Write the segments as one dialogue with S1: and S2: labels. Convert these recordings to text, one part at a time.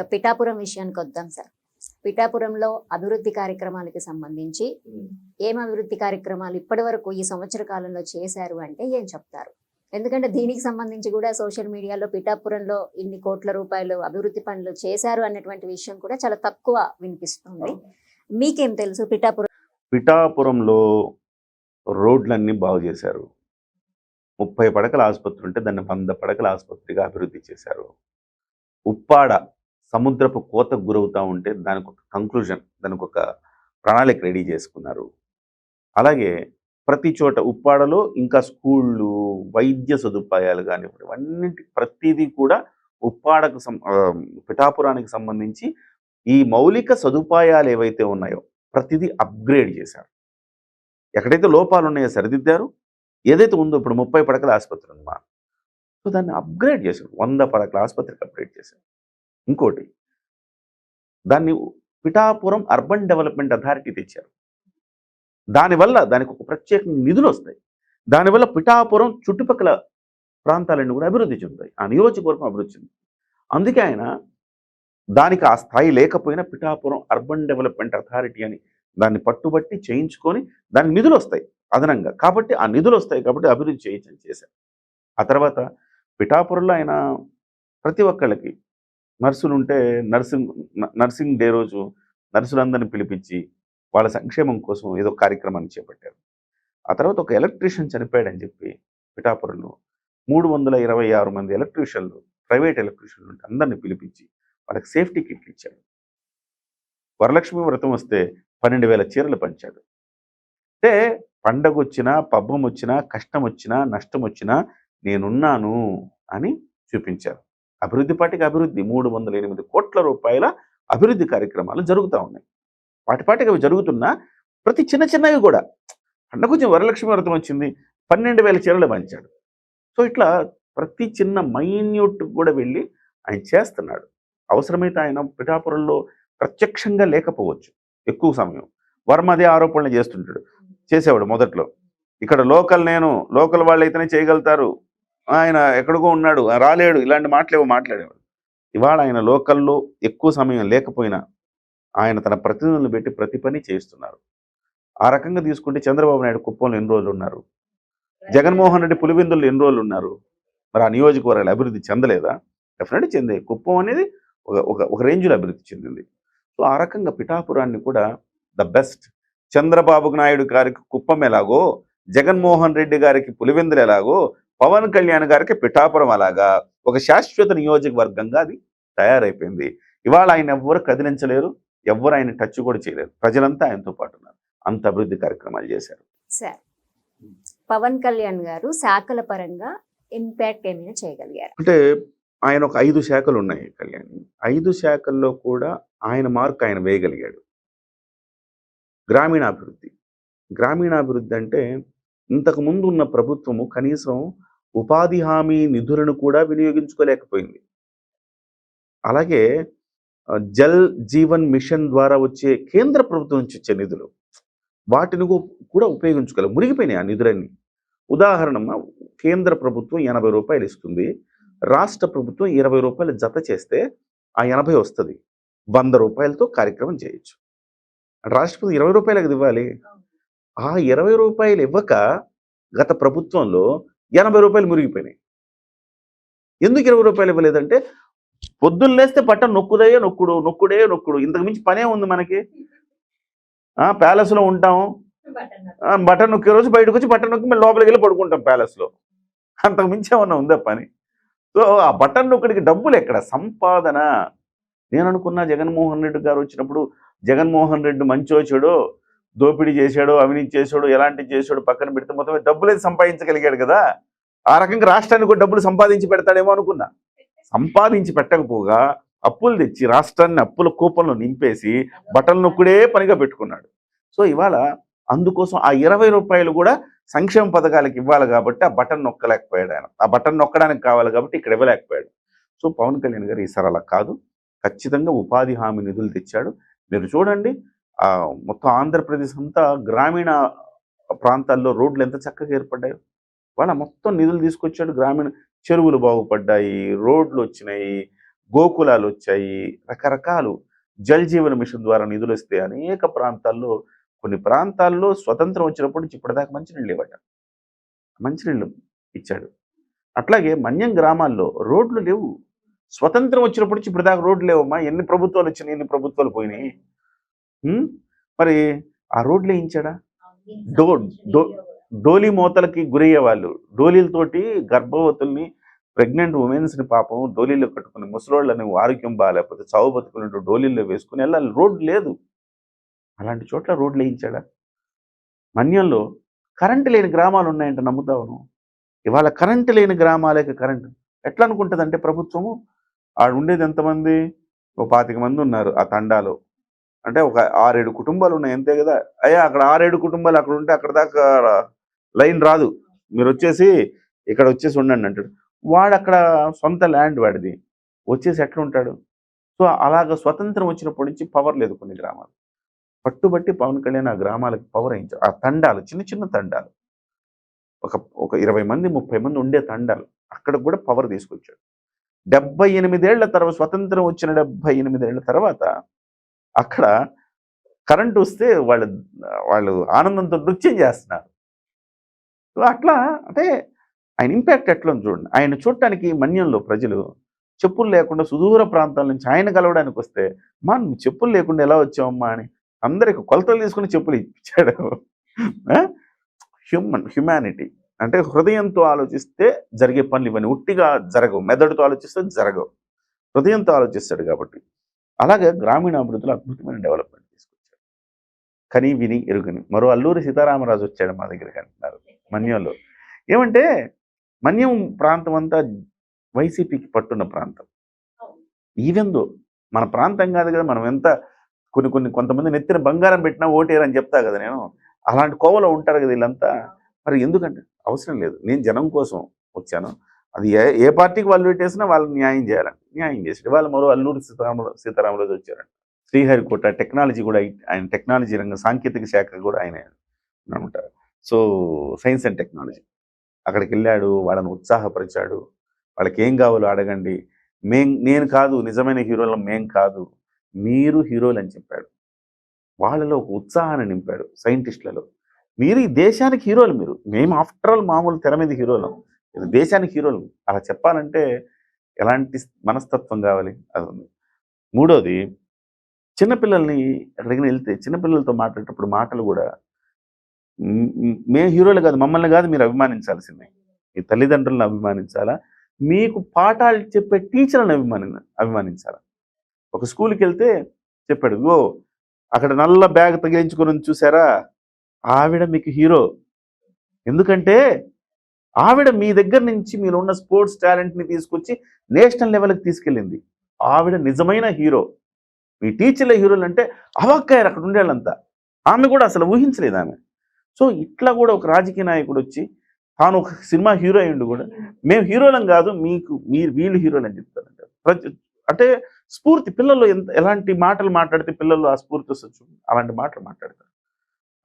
S1: ఇక పిఠాపురం విషయానికి వద్దాం సార్. పిఠాపురంలో అభివృద్ధి కార్యక్రమాలకి సంబంధించి ఏం అభివృద్ధి కార్యక్రమాలు ఇప్పటి వరకు ఈ సంవత్సర కాలంలో చేశారు అంటే ఏం చెప్తారు? ఎందుకంటే దీనికి సంబంధించి కూడా సోషల్ మీడియాలో పిఠాపురంలో ఇన్ని కోట్ల రూపాయలు అభివృద్ధి పనులు చేశారు అన్నటువంటి విషయం కూడా చాలా తక్కువ వినిపిస్తుంది. మీకేం తెలుసు పిఠాపురం?
S2: పిఠాపురంలో రోడ్లన్నీ బాగు చేశారు. ముప్పై పడకల ఆసుపత్రి ఉంటే దాన్ని వంద పడకల ఆసుపత్రిగా అభివృద్ధి చేశారు. ఉప్పాడ సముద్రపు కోతకు గురవుతూ ఉంటే దానికి ఒక కంక్లూజన్ దానికి ఒక ప్రణాళిక రెడీ చేసుకున్నారు. అలాగే ప్రతి చోట ఉప్పాడలో ఇంకా స్కూళ్ళు వైద్య సదుపాయాలు కానివ్వండి అన్నింటి ప్రతిదీ కూడా ఉప్పాడకు సం పిఠాపురానికి సంబంధించి ఈ మౌలిక సదుపాయాలు ఏవైతే ఉన్నాయో ప్రతిదీ అప్గ్రేడ్ చేశారు. ఎక్కడైతే లోపాలు ఉన్నాయో సరిదిద్దారు. ఏదైతే ఉందో ఇప్పుడు ముప్పై పడకల ఆసుపత్రి ఉందమ్మా సో దాన్ని అప్గ్రేడ్ చేశారు. వంద పడకల ఆసుపత్రికి అప్గ్రేడ్ చేశారు. ఇంకోటి దాన్ని పిఠాపురం అర్బన్ డెవలప్మెంట్ అథారిటీ తెచ్చారు. దానివల్ల దానికి ఒక ప్రత్యేక నిధులు వస్తాయి. దానివల్ల పిఠాపురం చుట్టుపక్కల ప్రాంతాలన్నీ కూడా అభివృద్ధి చెందుతాయి. ఆ నియోజకవర్గం అభివృద్ధి చెందుతుంది. అందుకే ఆయన దానికి ఆ స్థాయి లేకపోయినా పిఠాపురం అర్బన్ డెవలప్మెంట్ అథారిటీ అని దాన్ని పట్టుబట్టి చేయించుకొని దానికి నిధులు వస్తాయి అదనంగా. కాబట్టి ఆ నిధులు వస్తాయి కాబట్టి అభివృద్ధి చేయించని చేశారు. ఆ తర్వాత పిఠాపురంలో ఆయన ప్రతి ఒక్కళ్ళకి నర్సులు ఉంటే నర్సింగ్ నర్సింగ్ డే రోజు నర్సులందరిని పిలిపించి వాళ్ళ సంక్షేమం కోసం ఏదో కార్యక్రమాన్ని చేపట్టారు. ఆ తర్వాత ఒక ఎలక్ట్రీషియన్ చనిపోయాడని చెప్పి పిఠాపురంలో మూడు వందల ఇరవై ఆరు మంది ఎలక్ట్రీషియన్లు ప్రైవేట్ ఎలక్ట్రీషియన్లు అందరిని పిలిపించి వాళ్ళకి సేఫ్టీ కిట్లు ఇచ్చాడు వరలక్ష్మి వ్రతం వస్తే పన్నెండు వేల చీరలు పంచాడు. అంటే పండగ వచ్చినా పబ్బం వచ్చినా కష్టం వచ్చినా నష్టం వచ్చినా నేనున్నాను అని చూపించారు. అభివృద్ధి పాటికి అభివృద్ధి మూడు వందల ఎనిమిది కోట్ల రూపాయల అభివృద్ధి కార్యక్రమాలు జరుగుతూ ఉన్నాయి. వాటి పాటికి అవి జరుగుతున్నా ప్రతి చిన్న చిన్నవి కూడా. పండగ కొంచెం వరలక్ష్మి వ్రతం వచ్చింది పన్నెండు వేల చీరలు పంచాడు. సో ఇట్లా ప్రతి చిన్న మైన్యూట్ కూడా వెళ్ళి ఆయన చేస్తున్నాడు. అవసరమైతే ఆయన పిఠాపురంలో ప్రత్యక్షంగా లేకపోవచ్చు. ఎక్కువ సమయం. వర్మ అదే ఆరోపణలు చేస్తుంటాడు. చేసేవాడు మొదట్లో. ఇక్కడ లోకల్ నేను లోకల్ వాళ్ళు అయితేనే చేయగలుగుతారు. ఆయన ఎక్కడికో ఉన్నాడు రాలేడు ఇలాంటి మాటలేవో మాట్లాడేవాడు. ఇవాళ ఆయన లోకల్లో ఎక్కువ సమయం లేకపోయినా ఆయన తన ప్రతినిధులను పెట్టి ప్రతి పని చేయిస్తున్నారు. ఆ రకంగా తీసుకుంటే చంద్రబాబు నాయుడు కుప్పంలో ఎన్ని రోజులు ఉన్నారు? జగన్మోహన్ రెడ్డి పులివెందులు ఎన్ని రోజులు ఉన్నారు? మరి ఆ నియోజకవర్గాలు అభివృద్ధి చెందలేదా? డెఫినెట్గా చెందే కుప్పం అనేది ఒక ఒక ఒక రేంజ్లో అభివృద్ధి చెందింది. సో ఆ రకంగా పిఠాపురాన్ని కూడా ద బెస్ట్. చంద్రబాబు నాయుడు గారికి కుప్పం ఎలాగో జగన్మోహన్ రెడ్డి గారికి పులివెందులు ఎలాగో పవన్ కళ్యాణ్ గారికి పిఠాపురం అలాగా ఒక శాశ్వత నియోజకవర్గంగా అది తయారైపోయింది. ఇవాళ ఆయన ఎవ్వరు కదిలించలేరు ఎవ్వరు ఆయన టచ్ కూడా చేయలేరు. ప్రజలంతా ఆయనతో పాటు ఉన్నారు. అంత అభివృద్ధి కార్యక్రమాలు చేశారు.
S1: సార్ పవన్ కళ్యాణ్ గారు శాఖల పరంగా ఇంపాక్ట్ ఏమైనా చేయగలిగారు?
S2: అంటే ఆయన ఒక ఐదు శాఖలు ఉన్నాయి కళ్యాణి. ఐదు శాఖల్లో కూడా ఆయన మార్క్ ఆయన వేయగలిగాడు. గ్రామీణాభివృద్ధి. గ్రామీణాభివృద్ధి అంటే ఇంతకు ముందు ఉన్న ప్రభుత్వము కనీసం ఉపాధి హామీ నిధులను కూడా వినియోగించుకోలేకపోయింది. అలాగే జల్ జీవన్ మిషన్ ద్వారా వచ్చే కేంద్ర ప్రభుత్వం నుంచి వచ్చే నిధులు వాటిని కూడా ఉపయోగించుకోలేదు మునిగిపోయినాయి ఆ నిధులన్నీ. ఉదాహరణ కేంద్ర ప్రభుత్వం ఎనభై రూపాయలు ఇస్తుంది రాష్ట్ర ప్రభుత్వం ఇరవై రూపాయలు జత చేస్తే ఆ ఎనభై వస్తుంది. వంద రూపాయలతో కార్యక్రమం చేయొచ్చు. రాష్ట్రపతి ఇరవై రూపాయలకు ఇవ్వాలి. ఆ ఇరవై రూపాయలు ఇవ్వక గత ప్రభుత్వంలో ఎనభై రూపాయలు మురిగిపోయినాయి. ఎందుకు ఇరవై రూపాయలు ఇవ్వలేదంటే పొద్దున్న లేస్తే బట్టన్ నొక్కుడే నొక్కుడు నొక్కుడే నొక్కుడు. ఇంతకు మించి పనే ఉంది మనకి. ఆ ప్యాలెస్లో ఉంటాం. ఆ, బటన్ నొక్కే రోజు బయటకు వచ్చి బటన్ నొక్కి మేము లోపలికి వెళ్ళి పడుకుంటాం ప్యాలెస్లో. అంతకు మించి ఏమన్నా ఉందా పని? సో ఆ బటన్ నొక్కడికి డబ్బులు ఎక్కడ? సంపాదన. నేను అనుకున్నా జగన్మోహన్ రెడ్డి గారు వచ్చినప్పుడు జగన్మోహన్ రెడ్డి మంచో చెడో దోపిడీ చేశాడు అవినీతి చేశాడు ఎలాంటి చేశాడు పక్కన పెడితే మొత్తం డబ్బులు సంపాదించగలిగాడు కదా. ఆ రకంగా రాష్ట్రానికి కూడా డబ్బులు సంపాదించి పెడతాడేమో అనుకున్నా. సంపాదించి పెట్టకపోగా అప్పులు తెచ్చి రాష్ట్రాన్ని అప్పుల కూపంలో నింపేసి బట్టలు నొక్కుడే పనిగా పెట్టుకున్నాడు. సో ఇవాళ అందుకోసం ఆ ఇరవై రూపాయలు కూడా సంక్షేమ పథకాలకు ఇవ్వాలి కాబట్టి ఆ బటన్ నొక్కలేకపోయాడు ఆయన. ఆ బటన్ నొక్కడానికి కావాలి కాబట్టి ఇక్కడ ఇవ్వలేకపోయాడు. సో పవన్ కళ్యాణ్ గారు ఈసారి అలా కాదు. ఖచ్చితంగా ఉపాధి హామీ నిధులు తెచ్చాడు. మీరు చూడండి మొత్తం ఆంధ్రప్రదేశ్ అంతా గ్రామీణ ప్రాంతాల్లో రోడ్లు ఎంత చక్కగా ఏర్పడ్డాయో. వాళ్ళ మొత్తం నిధులు తీసుకొచ్చాడు. గ్రామీణ చెరువులు బాగుపడ్డాయి రోడ్లు వచ్చినాయి గోకులాలు వచ్చాయి. రకరకాలు జల్ జీవన మిషన్ ద్వారా నిధులు వస్తే అనేక ప్రాంతాల్లో కొన్ని ప్రాంతాల్లో స్వతంత్రం వచ్చినప్పటి నుంచి ఇప్పటిదాకా మంచినీళ్ళు ఇవ్వట మంచినీళ్ళు ఇచ్చాడు. అట్లాగే మన్యం గ్రామాల్లో రోడ్లు లేవు. స్వతంత్రం వచ్చినప్పటి నుంచి ఇప్పటిదాకా రోడ్లు లేవమ్మా. ఎన్ని ప్రభుత్వాలు వచ్చినాయి ఎన్ని ప్రభుత్వాలు పోయినాయి. మరి ఆ రోడ్లు వేయించాడా? డో డో డోలీ మూతలకి గురయ్యే వాళ్ళు డోలీలతోటి గర్భవతుల్ని ప్రెగ్నెంట్ ఉమెన్స్ని పాపం డోలీలో కట్టుకుని ముసలోళ్ళని ఆరోగ్యం బాగాలేకపోతే చావు బతుకున్నట్టు డోలీల్లో వేసుకుని వెళ్ళాలి. రోడ్డు లేదు. అలాంటి చోట్ల రోడ్లు వేయించాడా? మన్యంలో కరెంటు లేని గ్రామాలు ఉన్నాయంటే నమ్ముతావును ఇవాళ కరెంటు లేని గ్రామాలకి కరెంటు. ఎట్లా అనుకుంటుందంటే ప్రభుత్వము? ఆడ ఉండేది ఎంతమంది? ఒక పాతిక మంది ఉన్నారు ఆ తండాలో. అంటే ఒక ఆరేడు కుటుంబాలు ఉన్నాయి అంతే కదా? అయ్యా అక్కడ ఆరేడు కుటుంబాలు అక్కడ ఉంటే అక్కడ దాకా లైన్ రాదు. మీరు వచ్చేసి ఇక్కడ వచ్చేసి ఉండండి అంటాడు. వాడు అక్కడ సొంత ల్యాండ్ వాడిది. వచ్చేసి ఎట్లా ఉంటాడు? సో అలాగ స్వతంత్రం వచ్చినప్పటి నుంచి పవర్ లేదు కొన్ని గ్రామాలు. పట్టుబట్టి పవన్ కళ్యాణ్ ఆ గ్రామాలకు పవర్ అయించారు ఆ తండాలు చిన్న చిన్న తండాలు. ఒక ఒక ఇరవై మంది ముప్పై మంది ఉండే తండాలు. అక్కడ కూడా పవర్ తీసుకొచ్చాడు. డెబ్బై ఎనిమిదేళ్ళ తర్వాత స్వతంత్రం వచ్చిన డెబ్బై ఎనిమిదేళ్ళ తర్వాత అక్కడ కరెంట్ వస్తే వాళ్ళు వాళ్ళు ఆనందంతో నృత్యం చేస్తున్నారు. అట్లా అంటే ఆయన ఇంపాక్ట్ ఎట్లా ఉంది చూడండి. ఆయన చూడటానికి మన్యంలో ప్రజలు చెప్పులు లేకుండా సుదూర ప్రాంతాల నుంచి ఆయన కలవడానికి వస్తే మా నువ్వు చెప్పులు లేకుండా ఎలా వచ్చావమ్మా అని అందరికి కొలతలు తీసుకుని చెప్పులు ఇచ్చాడు హ్యూమన్ హ్యుమానిటీ అంటే హృదయంతో ఆలోచిస్తే జరిగే పనులు ఇవన్నీ ఉట్టిగా జరగవు. మెదడుతో ఆలోచిస్తే జరగవు. హృదయంతో ఆలోచిస్తాడు కాబట్టి. అలాగే గ్రామీణ అభివృద్ధిలో అద్భుతమైన డెవలప్మెంట్ తీసుకొచ్చాడు కని విని ఎరుగుని. మరో అల్లూరి సీతారామరాజు వచ్చాడు మా దగ్గరికి అంటున్నారు మన్యంలో. ఏమంటే మన్యం ప్రాంతం అంతా వైసీపీకి పట్టున్న ప్రాంతం. ఈవెందో మన ప్రాంతం కాదు కదా మనం ఎంత కొన్ని కొన్ని కొంతమంది నెత్తిన బంగారం పెట్టినా ఓటేరని చెప్తా కదా నేను. అలాంటి కోవలో ఉంటారు కదా వీళ్ళంతా. మరి ఎందుకంటే అవసరం లేదు. నేను జనం కోసం వచ్చాను. అది ఏ ఏ పార్టీకి వాళ్ళు పెట్టేసినా వాళ్ళని న్యాయం చేయాలండి న్యాయం చేసి వాళ్ళు మరో అల్లూరు సీతారామరాజు సీతారామరాజు వచ్చారండి శ్రీహరికోట టెక్నాలజీ కూడా ఆయన టెక్నాలజీ రంగం సాంకేతిక శాఖ కూడా ఆయన అనమాట. So science and technology. అక్కడికి వెళ్ళాడు వాళ్ళని ఉత్సాహపరిచాడు. వాళ్ళకి ఏం కావాలో అడగండి. మేం నేను కాదు నిజమైన హీరోలు మేం కాదు. మీరు హీరోలు అని చెప్పాడు. వాళ్ళలో ఒక ఉత్సాహాన్ని నింపాడు సైంటిస్టులలో. మీరు ఈ దేశానికి హీరోలు మీరు. మేము ఆఫ్టర్ ఆల్ మామూలు తెర మీద హీరోలం. దేశానికి హీరోలు. అలా చెప్పాలంటే ఎలాంటి మనస్తత్వం కావాలి? అది ఉంది. మూడోది చిన్నపిల్లల్ని ఎక్కడికి వెళ్తే చిన్నపిల్లలతో మాట్లాడేటప్పుడు మాటలు కూడా మే హీరోలు కాదు మమ్మల్ని కాదు మీరు అభిమానించాల్సిందే. మీ తల్లిదండ్రులను అభిమానించాలా? మీకు పాఠాలు చెప్పే టీచర్లను అభిమాని అభిమానించాలా? ఒక స్కూల్కి వెళ్తే చెప్పాడు ఓ అక్కడ నల్ల బ్యాగ్ తగిలించుకొని చూసారా? ఆవిడ మీకు హీరో. ఎందుకంటే ఆవిడ మీ దగ్గర నుంచి మీరు ఉన్న స్పోర్ట్స్ టాలెంట్ని తీసుకొచ్చి నేషనల్ లెవెల్కి తీసుకెళ్ళింది. ఆవిడ నిజమైన హీరో. మీ టీచర్ల హీరోలు అంటే అవక్కాయరు అక్కడ ఉండేళ్ళంతా. ఆమె కూడా అసలు ఊహించలేదు ఆమె. సో ఇట్లా కూడా ఒక రాజకీయ నాయకుడు వచ్చి తాను ఒక సినిమా హీరో అయ్యిండు కూడా మేము హీరోలం కాదు మీకు మీరు వీళ్ళు హీరోలు అని చెప్తారంట. ప్రతి అంటే స్ఫూర్తి పిల్లలు ఎంత ఎలాంటి మాటలు మాట్లాడితే పిల్లలు ఆ స్ఫూర్తి వస్తుంది అలాంటి మాటలు మాట్లాడతారు.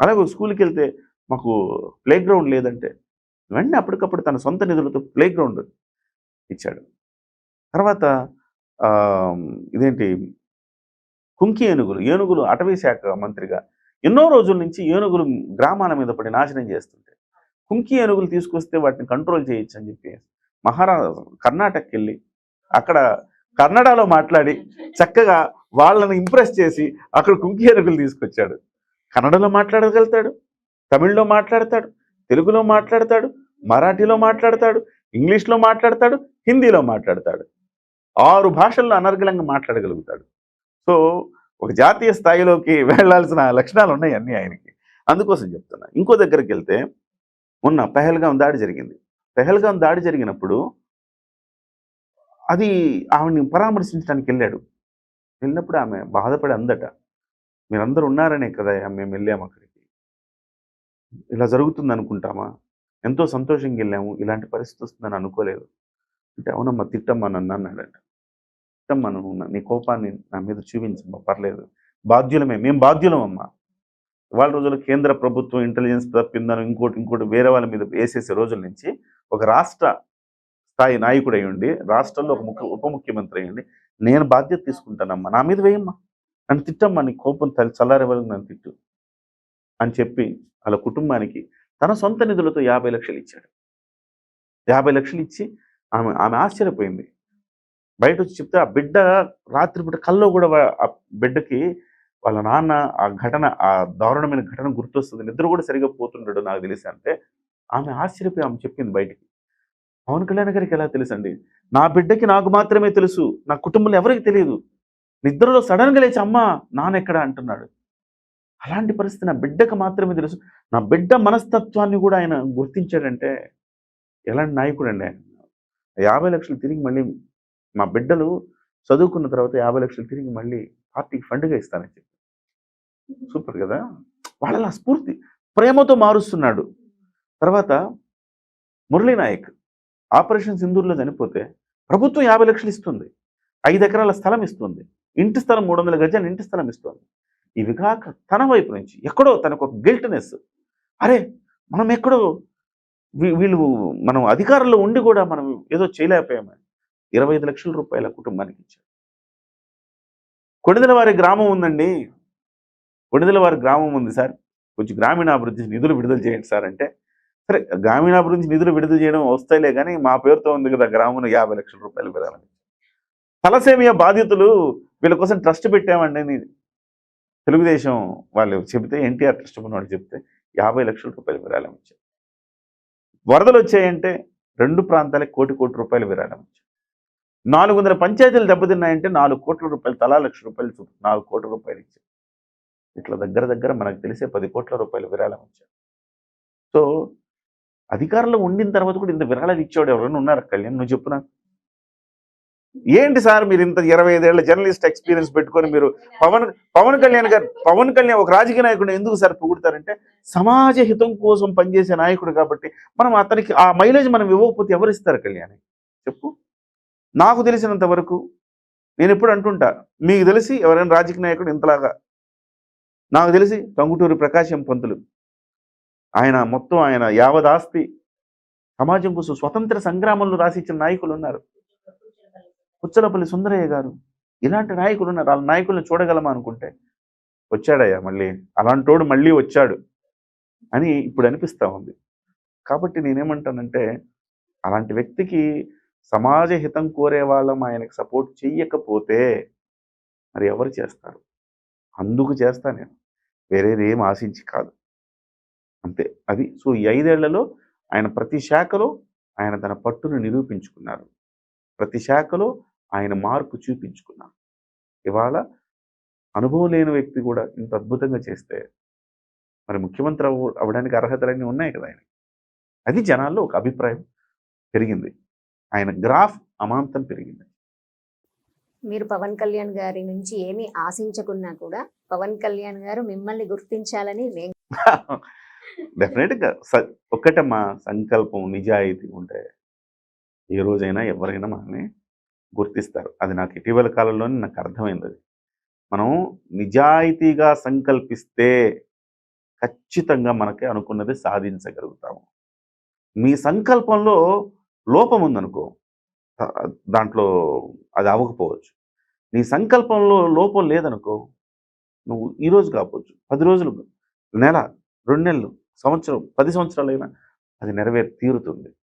S2: అలాగే స్కూల్కి వెళ్తే మాకు ప్లే గ్రౌండ్ లేదంటే వెంటనే అప్పటికప్పుడు తన సొంత నిధులతో ప్లే గ్రౌండ్ ఇచ్చాడు. తర్వాత ఇదేంటి? కుంకి ఏనుగులు ఏనుగులు అటవీ శాఖ మంత్రిగా ఎన్నో రోజుల నుంచి ఏనుగులు గ్రామాల మీద పడి నాశనం చేస్తుంటే కుంకి ఏనుగులు తీసుకొస్తే వాటిని కంట్రోల్ చేయొచ్చు అని చెప్పి మహారాజా కర్ణాటకకి వెళ్ళి అక్కడ కన్నడలో మాట్లాడి చక్కగా వాళ్ళని ఇంప్రెస్ చేసి అక్కడ కుంకి ఏనుగులు తీసుకొచ్చాడు. కన్నడలో మాట్లాడగలుగుతాడు తమిళ్ళో మాట్లాడతాడు తెలుగులో మాట్లాడతాడు మరాఠీలో మాట్లాడతాడు ఇంగ్లీష్లో మాట్లాడతాడు హిందీలో మాట్లాడతాడు. ఆరు భాషల్లో అనర్గళంగా మాట్లాడగలుగుతాడు. సో ఒక జాతీయ స్థాయిలోకి వెళ్ళాల్సిన లక్షణాలు ఉన్నాయి అన్ని ఆయనకి. అందుకోసం చెప్తున్నా. ఇంకో దగ్గరికి వెళ్తే మొన్న పెహల్గాం దాడి జరిగింది. పెహల్గాం దాడి జరిగినప్పుడు అది ఆవిడని పరామర్శించడానికి వెళ్ళాడు. వెళ్ళినప్పుడు ఆమె బాధపడి అందట మీరందరూ ఉన్నారనే కదా మేము వెళ్ళాము అక్కడికి. ఇలా జరుగుతుంది అనుకుంటామా ఎంతో సంతోషంగా వెళ్ళాము ఇలాంటి పరిస్థితి వస్తుందని అనుకోలేదు. అంటే అవునమ్మా తిట్టమ్మా నన్ను అన్నాడంట. తిట్టమ్మా నువ్వు నీ కోపాన్ని నా మీద చూపించమ్మా పర్లేదు. బాధ్యులమే మేము బాధ్యులం అమ్మా వాళ్ళ రోజుల్లో కేంద్ర ప్రభుత్వం ఇంటెలిజెన్స్ తప్పిందని ఇంకోటి ఇంకోటి వేరే వాళ్ళ మీద వేసేసే రోజుల నుంచి ఒక రాష్ట్ర స్థాయి నాయకుడు అయ్యండి రాష్ట్రంలో ఒక ముఖ్య ఉప ముఖ్యమంత్రి అయ్యండి నేను బాధ్యత తీసుకుంటానమ్మా నా మీద వేయమ్మా. నన్ను తిట్టమ్మా నీ కోపం తల్లి చల్లారే వరకు నన్ను తిట్టు. అని చెప్పి వాళ్ళ కుటుంబానికి తన సొంత నిధులతో యాభై లక్షలు ఇచ్చాడు. యాభై లక్షలు ఇచ్చి ఆమె ఆమె ఆశ్చర్యపోయింది. బయట వచ్చి చెప్తే ఆ బిడ్డ రాత్రిపూట కల్లో కూడా ఆ బిడ్డకి వాళ్ళ నాన్న ఆ ఘటన ఆ దారుణమైన ఘటన గుర్తొస్తుంది. నిద్ర కూడా సరిగా పోతుండడు నాకు తెలిసి అంటే ఆమె ఆశ్చర్యపోయి ఆమె చెప్పింది బయటికి. పవన్ కళ్యాణ్ గారికి ఎలా తెలుసండి? నా బిడ్డకి నాకు మాత్రమే తెలుసు. నా కుటుంబంలో ఎవరికి తెలియదు. నిద్రలో సడన్గా లేచి అమ్మ నాన్నెక్కడ అంటున్నాడు. అలాంటి పరిస్థితి నా బిడ్డకు మాత్రమే తెలుసు. నా బిడ్డ మనస్తత్వాన్ని కూడా ఆయన గుర్తించాడంటే ఎలాంటి నాయకుడు అండి ఆయన? యాభై లక్షలు తిరిగి మళ్ళీ మా బిడ్డలు చదువుకున్న తర్వాత యాభై లక్షలు తిరిగి మళ్ళీ పార్టీకి ఫండ్గా ఇస్తానని చెప్పి. సూపర్ కదా? వాళ్ళ స్ఫూర్తి ప్రేమతో మారుస్తున్నాడు. తర్వాత మురళీ నాయక్ ఆపరేషన్ సింధూర్లో చనిపోతే ప్రభుత్వం యాభై లక్షలు ఇస్తుంది. ఐదు ఎకరాల స్థలం ఇస్తుంది. ఇంటి స్థలం మూడు వందల గజాలు ఇంటి స్థలం ఇస్తుంది. ఇవి కాక తన వైపు నుంచి ఎక్కడో తనకు ఒక గిల్ట్నెస్ అరే మనం ఎక్కడో వీ- వీళ్ళు మనం అధికారంలో ఉండి కూడా మనం ఏదో చేయలేకపోయామని ఇరవై ఐదు లక్షల రూపాయల కుటుంబానికి ఇచ్చారు. కొడిదల వారి గ్రామం ఉందండి. కొడిదల వారి గ్రామం ఉంది సార్. కొంచెం గ్రామీణాభివృద్ధి నిధులు విడుదల చేయండి సార్ అంటే సరే గ్రామీణాభివృద్ధి నిధులు విడుదల చేయడం వస్తాయిలే కానీ మా పేరుతో ఉంది కదా గ్రామంలో యాభై లక్షల రూపాయలు విధానం తలసేమియా బాధితులు వీళ్ళ కోసం ట్రస్ట్ పెట్టామండి తెలుగుదేశం వాళ్ళు చెబితే ఎన్టీఆర్ ట్రస్ట్ ఉన్నవాడు చెప్తే యాభై లక్షల రూపాయలు విరాళం ఇచ్చారు. వరదలు వచ్చాయంటే రెండు ప్రాంతాలకు కోటి కోటి రూపాయలు విరాళం ఇచ్చారు. నాలుగు వందల పంచాయతీలు దెబ్బతిన్నాయంటే నాలుగు కోట్ల రూపాయలు తలా లక్ష రూపాయలు చూపు నాలుగు కోట్ల రూపాయలు ఇచ్చారు. ఇట్లా దగ్గర దగ్గర మనకు తెలిసే పది కోట్ల రూపాయలు విరాళం ఇచ్చారు. సో అధికారంలో ఉండిన తర్వాత కూడా ఇంత విరాళాలు ఇచ్చేవాడు ఎవరైనా ఉన్నారు? కళ్యాణ్ నువ్వు చెప్పు నాకు. ఏంటి సార్ మీరు ఇంత ఇరవై ఐదేళ్ళ జర్నలిస్ట్ ఎక్స్పీరియన్స్ పెట్టుకొని మీరు పవన్ పవన్ కళ్యాణ్ గారు పవన్ కళ్యాణ్ ఒక రాజకీయ నాయకుడు ఎందుకు సార్ పొగుడతారంటే సమాజ హితం కోసం పనిచేసే నాయకుడు కాబట్టి మనం అతనికి ఆ మైలేజ్ మనం ఇవ్వకపోతే ఎవరు ఇస్తారు కళ్యాణ్? చెప్పు. నాకు తెలిసినంత వరకు నేను ఎప్పుడు అంటుంటా మీకు తెలిసి ఎవరైనా రాజకీయ నాయకుడు ఇంతలాగా? నాకు తెలిసి టంగుటూరు ప్రకాశం పంతులు. ఆయన మొత్తం ఆయన యావదాస్తి సమాజం కోసం స్వతంత్ర సంగ్రామంలో రాసిచ్చిన నాయకులు ఉన్నారు. పుచ్చలపల్లి సుందరయ్య గారు ఇలాంటి నాయకులు ఉన్నారు. వాళ్ళ నాయకులను చూడగలమా అనుకుంటే వచ్చాడయ్యా మళ్ళీ అలాంటోడు మళ్ళీ వచ్చాడు అని ఇప్పుడు అనిపిస్తా ఉంది. కాబట్టి నేనేమంటానంటే అలాంటి వ్యక్తికి సమాజ హితం కోరే వాళ్ళం ఆయనకు సపోర్ట్ చెయ్యకపోతే మరి ఎవరు చేస్తారు? అందుకు చేస్తా నేను. వేరేది ఏం ఆశించి కాదు. అంతే. అది సో ఈ ఐదేళ్ళలో ఆయన ప్రతి శాఖలో ఆయన తన పట్టును నిరూపించుకున్నారు. ప్రతి శాఖలో ఆయన మార్పు చూపించుకున్నారు ఇవాళ అనుభవం లేని వ్యక్తి కూడా ఇంత అద్భుతంగా చేస్తే మరి ముఖ్యమంత్రి అవ్వ అవ్వడానికి అర్హతలన్నీ ఉన్నాయి కదా ఆయన అది జనాల్లో ఒక అభిప్రాయం పెరిగింది. ఆయన గ్రాఫ్ అమాంతం పెరిగింది.
S1: మీరు పవన్ కళ్యాణ్ గారి నుంచి ఏమీ ఆశించకున్నా కూడా పవన్ కళ్యాణ్ గారు మిమ్మల్ని గుర్తించాలని నేను
S2: డెఫినెట్గా ఒక్కటమ్మా సంకల్పం నిజాయితీ ఉంటే ఏ రోజైనా ఎవరైనా మనల్ని గుర్తిస్తారు. అది నాకు ఇటీవల కాలంలోనే నాకు అర్థమైంది అది. మనం నిజాయితీగా సంకల్పిస్తే ఖచ్చితంగా మనకి అనుకున్నది సాధించగలుగుతాము. మీ సంకల్పంలో లోపం ఉందనుకో దాంట్లో అది అవ్వకపోవచ్చు. నీ సంకల్పంలో లోపం లేదనుకో నువ్వు ఈరోజు రోజు కావచ్చు పది రోజులు నెల రెండు నెలలు సంవత్సరం పది సంవత్సరాలైనా అది నెరవేరి తీరుతుంది.